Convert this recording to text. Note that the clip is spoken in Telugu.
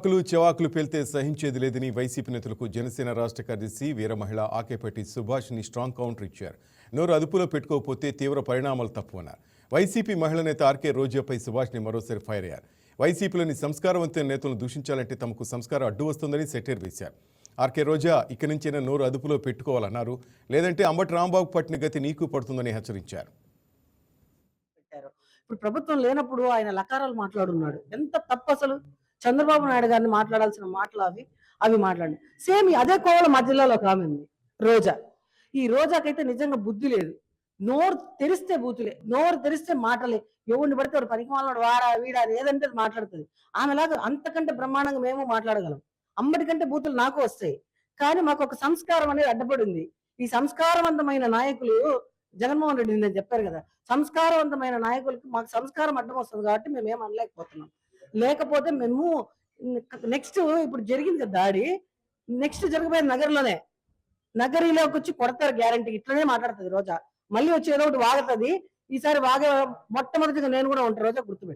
ఆకులు చెవాకులు పేల్తే సహించేది లేదని వైసీపీ నేతలకు జనసేన రాష్ట్ర కార్యదర్శి వీర మహిళ ఆకేపట్టి సుభాష్ని స్ట్రాంగ్ కౌంటర్ ఇచ్చారు. నోరు అదుపులో పెట్టుకోకపోతే తీవ్ర పరిణామాలు తప్పవన్నారు. వైసీపీ మహిళా నేత ఆర్కే రోజాపై సుభాష్ని మరోసారి ఫైర్ అయ్యారు. వైసీపీలోని సంస్కారవంతమైన నేతలను దూషించాలంటే తమకు సంస్కారం అడ్డు వస్తుందని సెటైర్ వేశారు. ఆర్కే రోజా ఇక్కడి నుంచైనా నోరు అదుపులో పెట్టుకోవాలన్నారు. లేదంటే అంబటి రాంబాబు పట్టిన గతి నీకు పడుతుందని హెచ్చరించారు. ఇప్పుడు ప్రభుత్వం లేనప్పుడు ఆయన లకారాలు మాట్లాడున్నాడు. ఎంత తప్పు అసలు? చంద్రబాబు నాయుడు గారిని మాట్లాడాల్సిన మాటలు అవి అవి మాట్లాడి సేమ్ అదే కోవల మా జిల్లాలో ఒక ఆమె ఉంది రోజా. ఈ రోజాకైతే నిజంగా బుద్ధి లేదు. నోరు తెరిస్తే బూతులే నోరు తెరిస్తే మాటలే. ఎవరిని పడితే వాడు పనికి వాళ్ళడు వాడా వీడా ఏదంటే అది మాట్లాడుతుంది. ఆమెలాగా అంతకంటే బ్రహ్మాండంగా మేము మాట్లాడగలం. అమ్మటికంటే బూతులు నాకు వస్తాయి. కానీ మాకు ఒక సంస్కారం అనేది అడ్డపడి ఉంది ఈ సంస్కారవంతమైన నాయకులు జగన్మోహన్ రెడ్డి నేను చెప్పారు కదా. సంస్కారవంతమైన నాయకులకి మాకు సంస్కారం అడ్డం వస్తుంది కాబట్టి మేము ఏం అనలేకపోతున్నాం. లేకపోతే మేము నెక్స్ట్ ఇప్పుడు జరిగింది కదా దాడి నెక్స్ట్ జరగబోయే నగర్లోనే నగరిలోకి వచ్చి కొడతారు గ్యారంటీ ఇట్లనే మాట్లాడుతుంది రోజా. మళ్ళీ వచ్చి ఏదో ఒకటి వాగుతుంది. ఈసారి వాగే మొట్టమొదటిగా నేను కూడా ఉంటాను రోజా గుర్తుపెట్టు